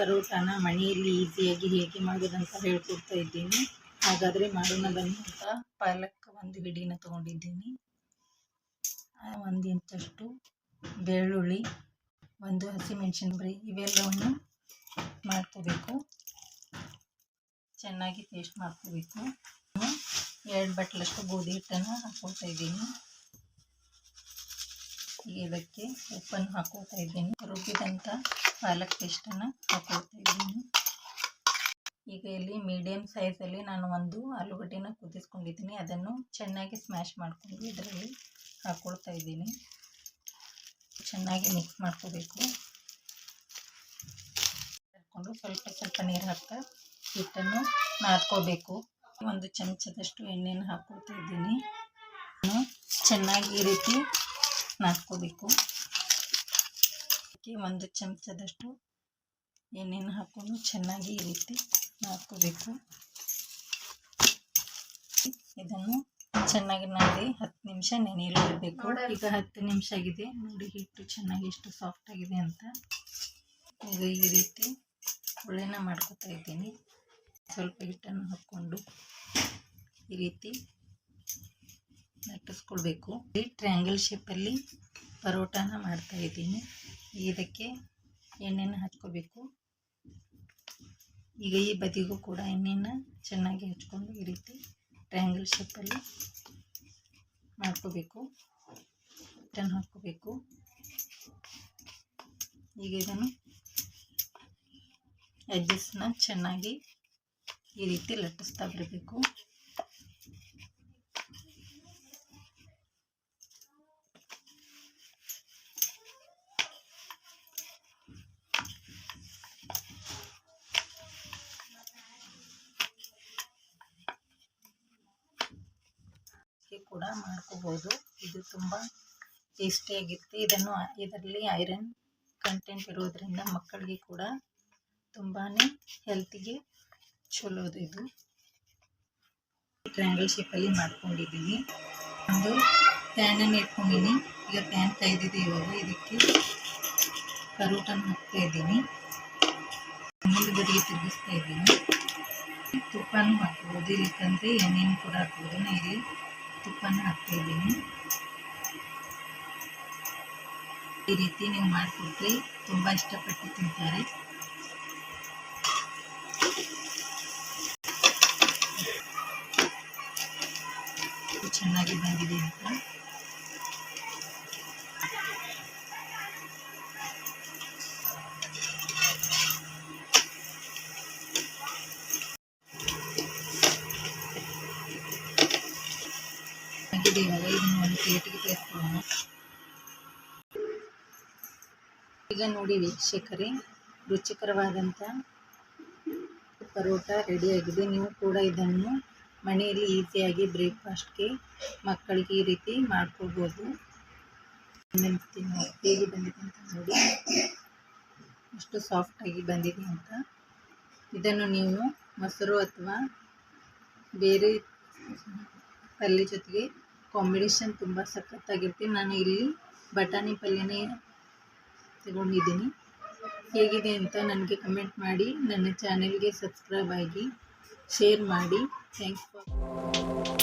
ಪರೋಟಾನ ಮನೆಯಲ್ಲಿ ಈಸಿಯಾಗಿ ಹೇಗೆ ಮಾಡೋದಂತ ಹೇಳ್ಕೊಡ್ತಾ ಇದ್ದೀನಿ. ಹಾಗಾದರೆ ಮಾಡೋಣ ಬನ್ನಿ. ಅಂತ ಪಾಲಕ್ ಒಂದು ಹಿಡಿನ ತೊಗೊಂಡಿದ್ದೀನಿ. ಒಂದು ಇಂಚಷ್ಟು ಬೆಳ್ಳುಳ್ಳಿ, ಒಂದು ಹಸಿಮೆಣಸಿನಬರಿ ಇವೆಲ್ಲವನ್ನು ಮಾಡ್ಕೋಬೇಕು. ಚೆನ್ನಾಗಿ ಟೇಸ್ಟ್ ಮಾಡ್ಕೋಬೇಕು. ಎರಡು ಬಟ್ಲಷ್ಟು ಗೋಧಿ ಹಿಟ್ಟನ್ನು ಹಾಕ್ಕೊಳ್ತಾ ಇದ್ದೀನಿ. ಇದಕ್ಕೆ ಉಪ್ಪನ್ನು ಹಾಕೋತಾ ಇದ್ದೀನಿ. ರುಬ್ಬಿದಂಥ ಪಾಲಕ್ ಪೇಸ್ಟನ್ನು ಹಾಕೊಳ್ತಾ ಇದ್ದೀನಿ. ಈಗ ಇಲ್ಲಿ ಮೀಡಿಯಮ್ ಸೈಜಲ್ಲಿ ನಾನು ಒಂದು ಆಲೂಗಡ್ಡೆನ ಕುದಿಸ್ಕೊಂಡಿದ್ದೀನಿ. ಅದನ್ನು ಚೆನ್ನಾಗಿ ಸ್ಮ್ಯಾಶ್ ಮಾಡಿಕೊಂಡು ಇದರಲ್ಲಿ ಹಾಕ್ಕೊಳ್ತಾ ಇದ್ದೀನಿ. ಚೆನ್ನಾಗಿ ಮಿಕ್ಸ್ ಮಾಡ್ಕೋಬೇಕು. ಹಾಕ್ಕೊಂಡು ಸ್ವಲ್ಪ ಸ್ವಲ್ಪ ನೀರು ಹಾಕ್ತಾ ಹಿಟ್ಟನ್ನು ನಾದ್ಕೋಬೇಕು. ಒಂದು ಚಮಚದಷ್ಟು ಎಣ್ಣೆಯನ್ನು ಹಾಕ್ಕೊಳ್ತಾ ಇದ್ದೀನಿ. ಚೆನ್ನಾಗಿ ಈ ರೀತಿ ನಾದ್ಕೋಬೇಕು. ಒಂದು ಚಮಚದಷ್ಟು ಎಣ್ಣೆನ ಹಾಕ್ಕೊಂಡು ಚೆನ್ನಾಗಿ ಈ ರೀತಿ ನಾದ್ಕೋಬೇಕು. ಇದನ್ನು ಚೆನ್ನಾಗಿ ನಾದಿ ಹತ್ತು ನಿಮಿಷ ನೆನೆಯಲು ಇಡಬೇಕು. ಈಗ ಹತ್ತು ನಿಮಿಷ ಆಗಿದೆ. ನೋಡಿ ಹಿಟ್ಟು ಚೆನ್ನಾಗಿ ಎಷ್ಟು ಸಾಫ್ಟ್ ಆಗಿದೆ ಅಂತ. ಈಗ ಈ ರೀತಿ ಒಳ್ಳೆನ ಮಾಡ್ಕೊತಾ ಇದ್ದೀನಿ. ಸ್ವಲ್ಪ ಹಿಟ್ಟನ್ನು ಹಾಕ್ಕೊಂಡು ಈ ರೀತಿ ಲಟ್ಟಿಸ್ಕೊಳ್ಬೇಕು ಈ ಟ್ರ್ಯಾಂಗಲ್ ಶೇಪಲ್ಲಿ ಪರೋಟಾನ ಮಾಡ್ತಾ ಇದ್ದೀನಿ. ಇದಕ್ಕೆ ಎಣ್ಣೆನ ಹಚ್ಕೋಬೇಕು ಈಗ ಈ ಬದಿಗೂ ಕೂಡ ಎಣ್ಣೆನ ಚೆನ್ನಾಗಿ ಹಚ್ಕೊಂಡು ಈ ರೀತಿ ಟ್ರ್ಯಾಂಗಲ್ ಶೇಪಲ್ಲಿ ಮಾಡ್ಕೋಬೇಕು. ಟನ್ ಹಾಕ್ಕೋಬೇಕು. ಈಗ ಇದನ್ನು ಎಡ್ಜಸ್ನ ಚೆನ್ನಾಗಿ ಈ ರೀತಿ ಲಟ್ಟಿಸ್ತಾ ಬರಬೇಕು. ಕೂಡ ಮಾಡ್ಕೋಬೋದು. ಇದು ತುಂಬ ಟೇಸ್ಟಿಯಾಗಿರುತ್ತೆ ಇದನ್ನು, ಇದರಲ್ಲಿ ಐರನ್ ಕಂಟೆಂಟ್ ಇರೋದ್ರಿಂದ ಮಕ್ಕಳಿಗೆ ಕೂಡ ತುಂಬಾ ಹೆಲ್ತಿಗೆ ಚಲೋದು ಇದು. ಟ್ರ್ಯಾಂಗಲ್ ಶೇಪಲ್ಲಿ ಮಾಡ್ಕೊಂಡಿದ್ದೀನಿ. ಒಂದು ಪ್ಯಾನನ್ನು ಇಟ್ಕೊಂಡಿನಿ. ಈಗ ಪ್ಯಾನ್ ತೆಗೆದಿದೆ ಇವಾಗ. ಇದಕ್ಕೆ ಕರೋಟನ್ನು ಹಾಕ್ತಾ ಇದ್ದೀನಿ. ಬದಿಗೆ ತಿರುಗಿಸ್ತಾ ಇದ್ದೀನಿ. ತುಪ್ಪನೂ ಹಾಕ್ಬೋದು. ಇಲ್ಲಕಂದರೆ ಎಣ್ಣೆನೂ ಕೂಡ ಹಾಕ್ಬೋದು. ಇಲ್ಲಿ ತುಪ್ಪನ ಹಾಕ್ತಾ ಇದ್ದೀನಿ ಈ ರೀತಿ ನೀವು ಮಾಡಿಕೊಟ್ರೆ ತುಂಬ ಇಷ್ಟಪಟ್ಟು ತಿಂತಾರೆ. ಚೆನ್ನಾಗಿ ಬಂದಿದೆ ಅಂತ. ಆಗಿದೆ ಇವಾಗ ಇದನ್ನು ಒಂದು ಪ್ಲೇಟಿಗೆ ಈಗ ನೋಡಿ ವೀಕ್ಷಕರೇ ರುಚಿಕರವಾದಂಥ ಪರೋಟ ರೆಡಿಯಾಗಿದೆ ನೀವು ಕೂಡ ಇದನ್ನು ಮನೆಯಲ್ಲಿ ಈಸಿಯಾಗಿ ಬ್ರೇಕ್ಫಾಸ್ಟ್ಗೆ ಮಕ್ಕಳಿಗೆ ಈ ರೀತಿ ಮಾಡ್ಕೊಳ್ಬೋದು. ಹೇಗೆ ಬಂದಿದೆ ಅಂತ ನೋಡಿ. ಎಷ್ಟು ಸಾಫ್ಟಾಗಿ ಬಂದಿದೆ ಅಂತ. ಇದನ್ನು ನೀವು ಮೊಸರು ಅಥವಾ ಬೇರೆ ಪಲ್ಯ ಜೊತೆಗೆ ಕಾಂಬಿನೇಷನ್ ತುಂಬ ಸಖತ್ತಾಗಿರುತ್ತೆ. ನಾನು ಇಲ್ಲಿ ಬಟಾಣಿ ಪಲ್ಯನೇ ತಗೊಂಡಿದ್ದೀನಿ. ಹೇಗಿದೆ ಅಂತ ನನಗೆ ಕಮೆಂಟ್ ಮಾಡಿ, ನನ್ನ ಚಾನೆಲ್ಗೆ ಸಬ್ಸ್ಕ್ರೈಬ್ ಆಗಿ ಶೇರ್ ಮಾಡಿ. Thanks for